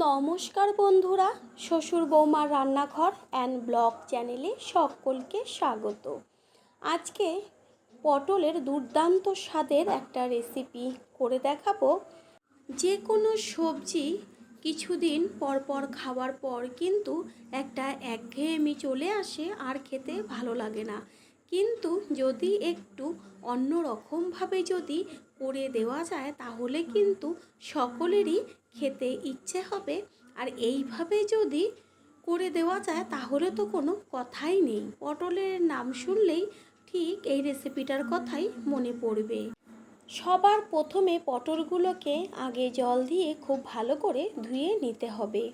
নমস্কার বন্ধুরা, শ্বশুর বৌমার রান্নাঘর অ্যান্ড ব্লগ চ্যানেলে সকলকে স্বাগত। আজকে পটলের দুর্দান্ত স্বাদের একটা রেসিপি করে দেখাবো। যে কোনো সবজি কিছুদিন পর পর খাওয়ার পর কিন্তু একটা একঘেয়েমি চলে আসে আর খেতে ভালো লাগে না। কিন্তু যদি একটু অন্য রকমভাবে যদি করে দেওয়া যায়, তাহলে কিন্তু সকলেরই খেতে ইচ্ছে হবে। আর এইভাবে যদি করে দেওয়া যায়, তাহলে তো কোনো কথাই নেই। পটলের নাম শুনলেই ঠিক এই রেসিপিটার কথাই মনে পড়বে। সবার প্রথমে পটলগুলোকে আগে জল দিয়ে খুব ভালো করে ধুয়ে নিতে হবে।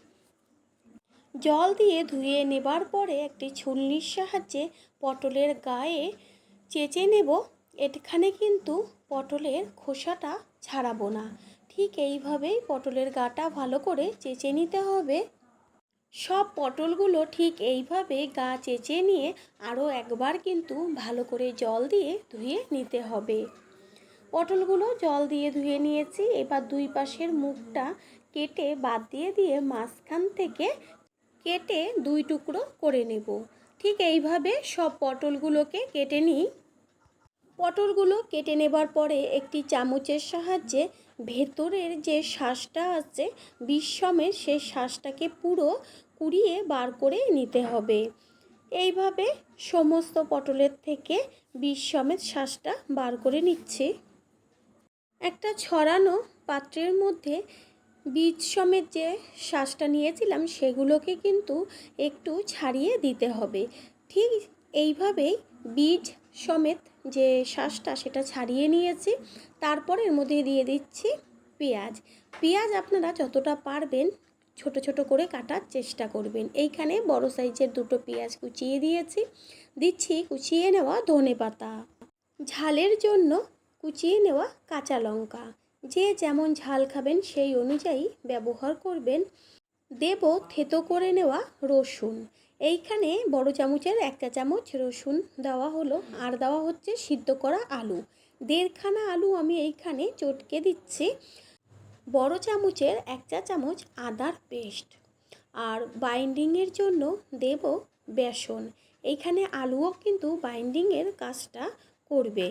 জল দিয়ে ধুয়ে নেবার পরে একটি ছুলনির সাহায্যে পটলের গায়ে চেঁচে নেব। এখানে কিন্তু পটলের খোসাটা ছাড়াবো না। ঠিক এইভাবেই পটলের গাটা ভালো করে চেঁচে নিতে হবে। সব পটলগুলো ঠিক এইভাবে গা চেঁচে নিয়ে আরও একবার কিন্তু ভালো করে জল দিয়ে ধুয়ে নিতে হবে। পটলগুলো জল দিয়ে ধুয়ে নিয়েছি, এবার দুই পাশের মুখটা কেটে বাদ দিয়ে দিয়ে মাঝখান থেকে কেটে দুই টুকরো করে নেব। ঠিক এইভাবে সব পটলগুলোকে কেটে নিই। পটলগুলো কেটে নেবার পরে একটি চামচের সাহায্যে ভেতরের যে শ্বাসটা আছে, বিষমের সেই শ্বাসটাকে পুরো কুড়িয়ে বার করে নিতে হবে। এইভাবে সমস্ত পটলের থেকে সমেত শ্বাসটা বার করে নিচ্ছি। একটা ছড়ানো পাত্রের মধ্যে বীজ সমেত যে শ্বাসটা নিয়েছিলাম, সেগুলোকে কিন্তু একটু ছাড়িয়ে দিতে হবে। ঠিক এইভাবেই বীজ সমেত যে শ্বাসটা সেটা ছাড়িয়ে নিয়েছি। তারপর এর মধ্যে দিয়ে দিচ্ছি পেঁয়াজ। পেঁয়াজ আপনারা যতটা পারবেন ছোট ছোট করে কাটার চেষ্টা করবেন। এইখানে বড় সাইজের দুটো পেঁয়াজ কুচিয়ে দিয়েছি। দিচ্ছি কুচিয়ে নেওয়া ধনে পাতা। ঝালের জন্য কুচিয়ে নেওয়া কাঁচা লঙ্কা। যে যেমন ঝাল খাবেন সেই অনুযায়ী ব্যবহার করবেন। দেব থেতো করে নেওয়া রসুন। এইখানে বড় চামচের একটা চামচ রসুন দেওয়া হলো, আর দেওয়া হচ্ছে সিদ্ধ করা আলু। দেড়খানা আলু আমি এইখানে চটকে দিচ্ছি। বড় চামচের এক চা চামচ আদার পেস্ট। আর বাইন্ডিংয়ের জন্য দেব বেসন। এইখানে আলুও কিন্তু বাইন্ডিংয়ের কাজটা করবে।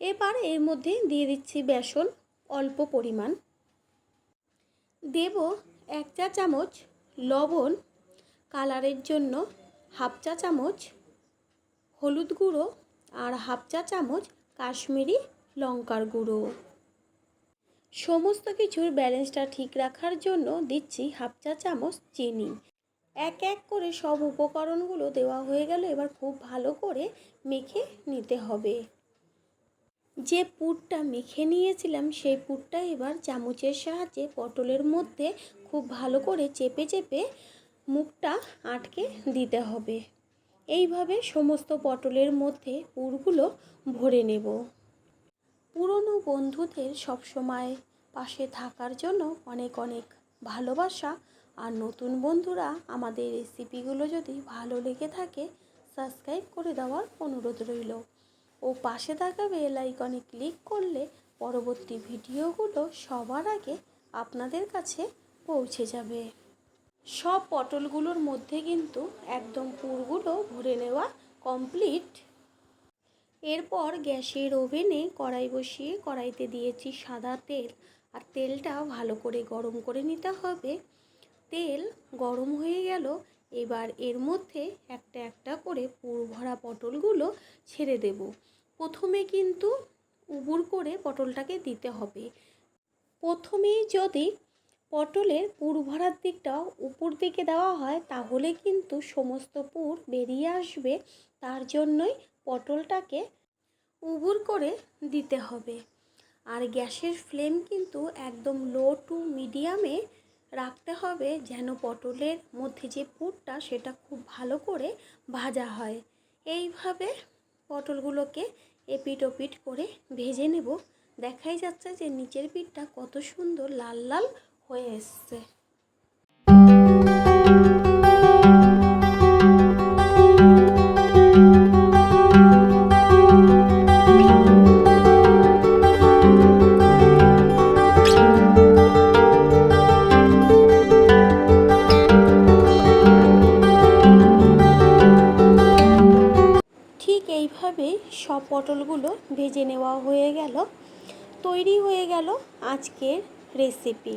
এবার এর মধ্যে দিয়ে দিচ্ছি বেসন, অল্প পরিমাণ। দেব এক চা চামচ লবণ কালারের জন্য হাফ চা চামচ হলুদ গুঁড়ো আর হাফ চা চামচ কাশ্মীরি লঙ্কার গুঁড়ো। সমস্ত কিছুর ব্যালেন্সটা ঠিক রাখার জন্য দিচ্ছি হাফ চা চামচ চিনি। এক এক করে সব উপকরণগুলো দেওয়া হয়ে গেল, এবার খুব ভালো করে মেখে নিতে হবে। যে পুরটা মেখে নিয়েছিলাম, সেই পুরটা এবার চামচের সাহায্যে পটলের মধ্যে খুব ভালো করে চেপে চেপে মুখটা আটকে দিতে হবে। এইভাবে সমস্ত পটলের মধ্যে পুরগুলো ভরে নেব। পুরনো বন্ধুদের সবসময় পাশে থাকার জন্য অনেক অনেক ভালোবাসা আর নতুন বন্ধুরা আমাদের রেসিপিগুলো যদি ভালো লেগে থাকে, সাবস্ক্রাইব করে দেওয়ার অনুরোধ রইল। ও পাশে থাকা বেল আইকনে ক্লিক করলে পরবর্তী ভিডিওগুলো সবার আগে আপনাদের কাছে পৌঁছে যাবে। সব পটলগুলোর মধ্যে কিন্তু একদম পুরগুলো ভরে নেওয়া কমপ্লিট এরপর গ্যাসের ওভেনে কড়াই বসিয়ে কড়াইতে দিয়েছি সাদা তেল। আর তেলটা ভালো করে গরম করে নিতে হবে। তেল গরম হয়ে গেল। এবার এর মধ্যে একটা একটা করে পুর ভরা পটলগুলো ছেড়ে দেব। প্রথমে কিন্তু উবুর করে পটলটাকে দিতে হবে। প্রথমেই যদি পটলের পুর ভরার দিকটা উপর দিকে দেওয়া হয়, তাহলে কিন্তু সমস্ত পুর বেরিয়ে আসবে। তার জন্যই পটলটাকে উবুর করে দিতে হবে। আর গ্যাসের ফ্লেম কিন্তু একদম লো টু মিডিয়ামে রাখতে হবে, যেন পটলের মধ্যে যে পুরটা সেটা খুব ভালো করে ভাজা হয়। এইভাবে পটলগুলোকে এপিট ওপিট করে ভেজে নেব। দেখাই যাচ্ছে যে নিচের পিঠটা কত সুন্দর লাল লাল হয়ে এইভাবেই সব পটলগুলো ভেজে নেওয়া হয়ে গেল। তৈরি হয়ে গেল আজকের রেসিপি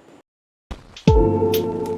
うん。